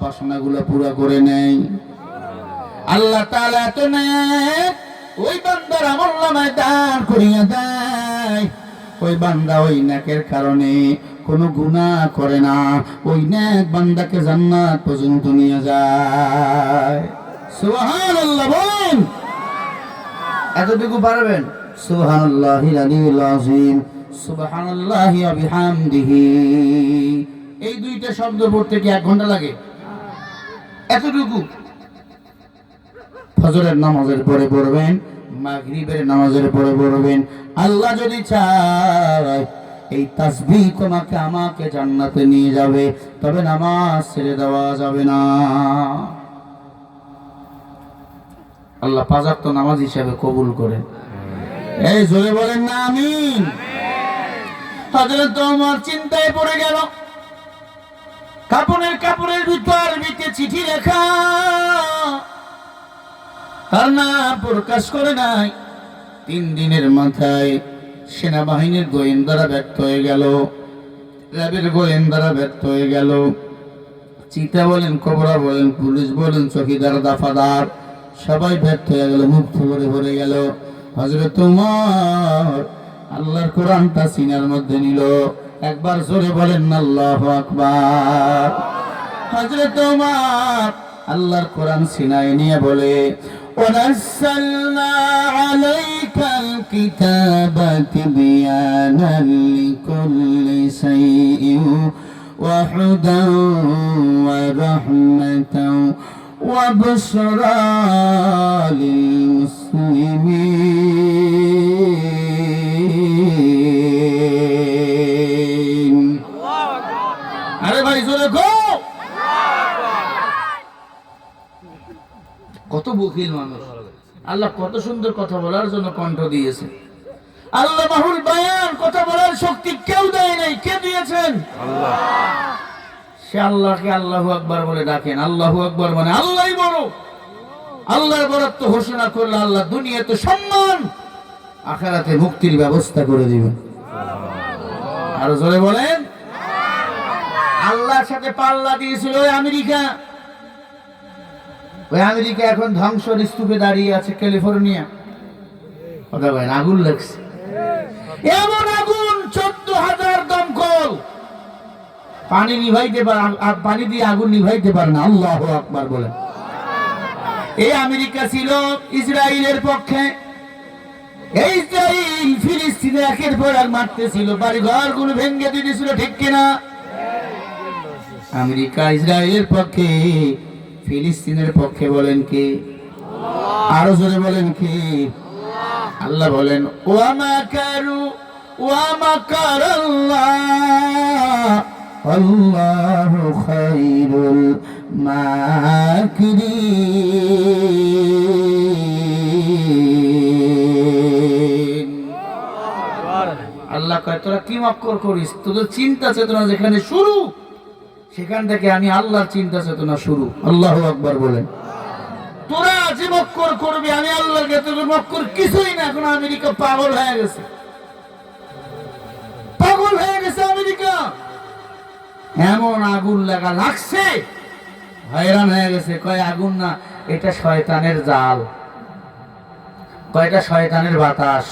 বাসনাগুলো পুরো করে নেই। আল্লাহ এত ওই বান্দার আমল নামায় দান করিয়া দেয়। ওই বান্দা ওই নেকের কারণে কোনো গুনাহ করে না। ওই নেক বান্দাকে জান্নাত পর্যন্ত নিয়ে যায়। সুবহানাল্লাহ বলেন। এতটুকু পারবেন? আলিয়্যিল আযীম। সুবহানাল্লাহি ওয়া বিহামদিহি। এই দুইটা শব্দ পড়তে কি এক ঘণ্টা লাগে? এতটুকু। ফজরের নামাজের পরে পড়বেন, মাগরিবের নামাজের পরে পড়বেন। আল্লাহ যদি চায়, এই তাসবিহ তোমাকে আমাকে জান্নাতে নিয়ে যাবে, তবে নামাজ ছেড়ে দেওয়া যাবে না। আল্লাহ পাজার তো নামাজ হিসাবে কবুল করেন। এই জোরে বলেন না, আমিন। হজরত তোমার চিন্তায় পড়ে গেল। কাপড়ের কাপড়ের ভিতর ভিতরে চিঠি লেখা। তার না প্রকাশ করে নাই। তিন দিনের মাথায় সেনাবাহিনীর গোয়েন্দারা ব্যর্থ হয়ে গেল। র্যাবের গোয়েন্দারা ব্যর্থ হয়ে গেল। চিতা বলেন, কবরা বলেন, পুলিশ বলেন, চকিদার, দাফাদার, সবাই ব্যর্থ হয়ে গেল, মুখ ভরে ভরে গেল। হজরত তোমার আল্লাহর কোরআনটা সিনার মধ্যে নিল। একবার জোরে বলেন না আল্লাহ আকবার হজরত তোমার আল্লাহর কোরআন সিনায় নিয়ে বলে ونزلنا عليك الكتاب تبيانا لكل شيء وهدى ورحمة وبشرى للمسلمين কত বকিল মানুষ। আল্লাহ কত সুন্দর কথা বলার জন্য কণ্ঠ দিয়েছে আল্লাহ বাহুল বায়ান কথা বলার শক্তি কেউ দেয় নাই। কে দিয়েছেন? সে আল্লাহকে আল্লাহ আকবার বলে ডাকেন। আল্লাহু আকবার মানে আল্লাহ বড়। আল্লাহর বরত্ব ঘোষণা করলে আল্লাহ দুনিয়াতে সম্মান আখেরাতে মুক্তির ব্যবস্থা করে দিবেন। আরও জোরে বলেন। আল্লাহর সাথে পাল্লা দিয়েছিল আমেরিকা। ওই আমেরিকা এখন ধ্বংসর স্তূপে দাঁড়িয়ে আছে, ক্যালিফোর্নিয়া। কথা বলেন আগুন লাগছে। এমন আগুন, চোদ্দ হাজার দমকল। পানি নিভাইতে পারে পানি দিয়ে আগুন নিভাইতে পারে না, আল্লাহ আকবার বলেন এই আমেরিকা ছিল ইসরায়েলের পক্ষে। এই ইসরায়েল ফিলিস্তিনে একের পর এক মারতেছিল। বাড়ি ঘরগুলো ভেঙে দিয়েছিল ঠিক কিনা? আমেরিকা ইসরায়েলের পক্ষে ফিলিস্তিনের পক্ষে বলেন কি? আরও জোরে বলেন কি? আল্লাহ বলেন ওয়ামা কারু ওয়ামা কারাল্লাহ, আল্লাহু খাইরুল মাকিরিন। আল্লাহ কয়, তোরা কি মক্কর করিস? তোদের চিন্তা চেতনা যেখানে শুরু সেখান থেকে আমি আল্লাহর চিন্তা চেতনা শুরু। আল্লাহ আকবার বলেন। তোরা মক্কর করবি আমি আল্লাহকে তোদের মক্কর কিছুই না এখন আমেরিকা পাগল হয়ে গেছে। পাগল হয়ে গেছে আমেরিকা। এমন আগুন লাগা লাগছে। হয়রান হয়ে গেছে। কয় আগুন না এটা শয়তানের জাল। কয়টা শয়তানের বাতাস।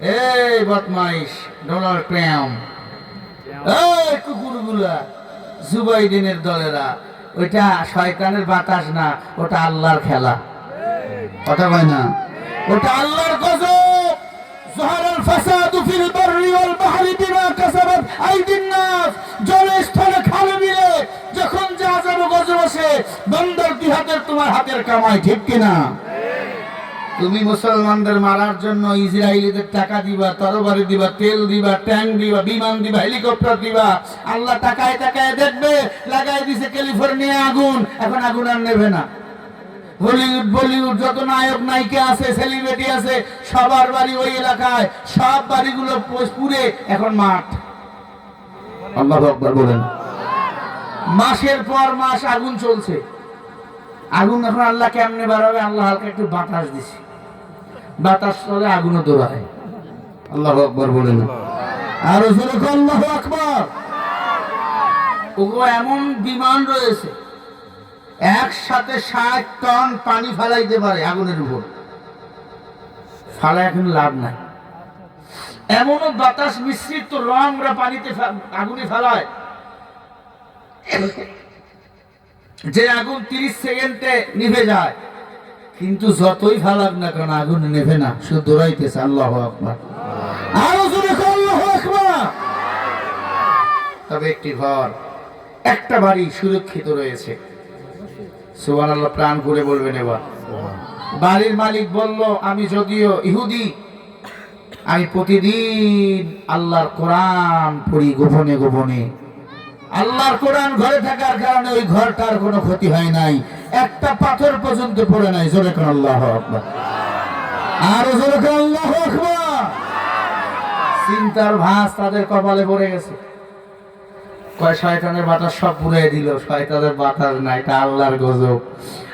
এই বদমাইশ ডোনাল্ড ট্রাম্প। এই কুকুরগুলা। জুবাইদিনের দলেরা, ওইটা শয়তানের বাতাস না, ওটা আল্লাহর খেলা। কথা কয় না? ওটা আল্লাহর গজব। জহরাল ফাসাদু ফিল বাররি ওয়াল বাহরি বিমা কাসাবাত আইদিন নাস। জলে স্থলে খালে বিলে যখন যা যাবে গজব আসে, বন্দর দুই হাতের তোমার হাতের কামাই, ঠিক কিনা? তুমি মুসলমানদের মারার জন্য ইসরায়েলিদের টাকা দিবা তরবারি দিবা তেল দিবা ট্যাঙ্ক দিবা বিমান দিবা হেলিকপ্টার দিবা আল্লাহ টাকায় টাকায় দেখবে লাগাই দিছে ক্যালিফোর্নিয়া আগুন এখন আগুন আর নেবে না। হলিউড বলিউড যত নায়ক নায়িকা আছে সেলিব্রিটি আছে সবার বাড়ি ওই এলাকায় সব বাড়িগুলো পুরে এখন মাঠ। আল্লাহ বলেন। মাসের পর মাস আগুন চলছে। আগুন এখন আল্লাহ কেমনে বাড়াবে? আল্লাহ হালকা একটু বাতাস দিছে। বাতাস চলে আগুনও দৌড়ায় আল্লাহ আকবর বলে না আরও আল্লাহু আকবার। এমন বিমান রয়েছে, একসাথে ষাট টন পানি ফেলাইতে পারে আগুনের উপর। ফালা এখন লাভ নাই। এমনও বাতাস মিশ্রিত রংরা পানিতে আগুনে ফেলায়। যে আগুন তিরিশ সেকেন্ডে নিভে যায়, কিন্তু যতই ফালাক না কেন আগুন নেভে না শুধু দৌড়াইতেছে, আল্লাহ আকবার। আল্লাহু তবে একটি ঘর, একটা বাড়ি সুরক্ষিত রয়েছে। সুবান আল্লাহ প্রাণ করে বলবেন এবার। বাড়ির মালিক বলল, আমি যদিও ইহুদি, আমি প্রতিদিন আল্লাহর কোরআন পড়ি গোপনে গোপনে। আল্লাহর কোরআন ঘরে থাকার কারণে ওই ঘরটার কোনো ক্ষতি হয় নাই। একটা পাথর পর্যন্ত পড়ে নাই। জোরে কোন, আল্লাহ আকবার। আর জোরে কোন, আল্লাহ চিন্তার ভাঁজ তাদের কপালে পড়ে গেছে। কয়, শয়তানের বাতাস সব পুড়িয়ে দিল। শয়তানের বাতাস নাই, এটা আল্লাহর গজব।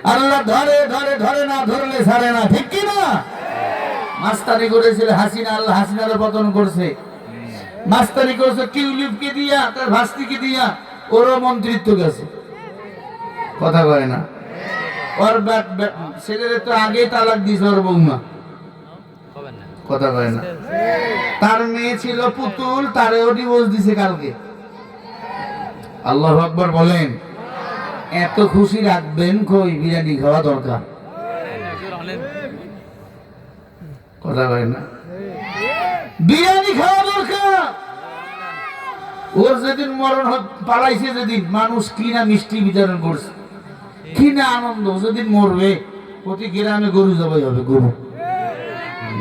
আল্লাহ ধরে ধরে ধরে না, ধরলে ছাড়ে না। ঠিক কি না মাস্তানি করেছিল হাসিনা, আল্লাহ হাসিনার পতন করছে। মাস্তানি করেছে, টিউলিপকে দিয়া, তার ভাস্তিকে দিয়া, ওরও মন্ত্রিত্ব গেছে। কথা কয় না? ওর ছেলেরে তো আগেই তালাক দিয়েছে ওর বৌমা। কথা কয় না? তার মেয়ে ছিল পুতুল, তারেও ডিভোর্স দিছে কালকে। আল্লাহ আকবর বলেন, এত খুশি রাখবেন কই? বিরিয়ানি খাওয়া দরকার। কথা কয় না? বিরিয়ানি খাওয়া দরকার। ওর যেদিন মরণ পালাইছে যেদিন, মানুষ কি না মিষ্টি বিতরণ করছে কি না আনন্দ যেদিন মরবে, প্রতি গ্রামে গরু জবাই হবে, গরু।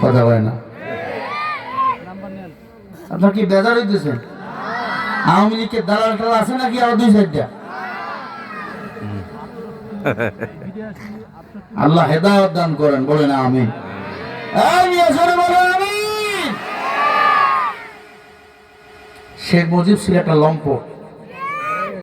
কথা কয় না। আপনার কি বেজার হইতেছেন আওয়ামী লীগের দালাল টালাল আছে নাকি আরও দুই চারটা? আল্লাহ হেদায়ত দান করেন, বলেন আমি আমি আসলে বলেন আমি শেখ মুজিব ছিল একটা লম্পট।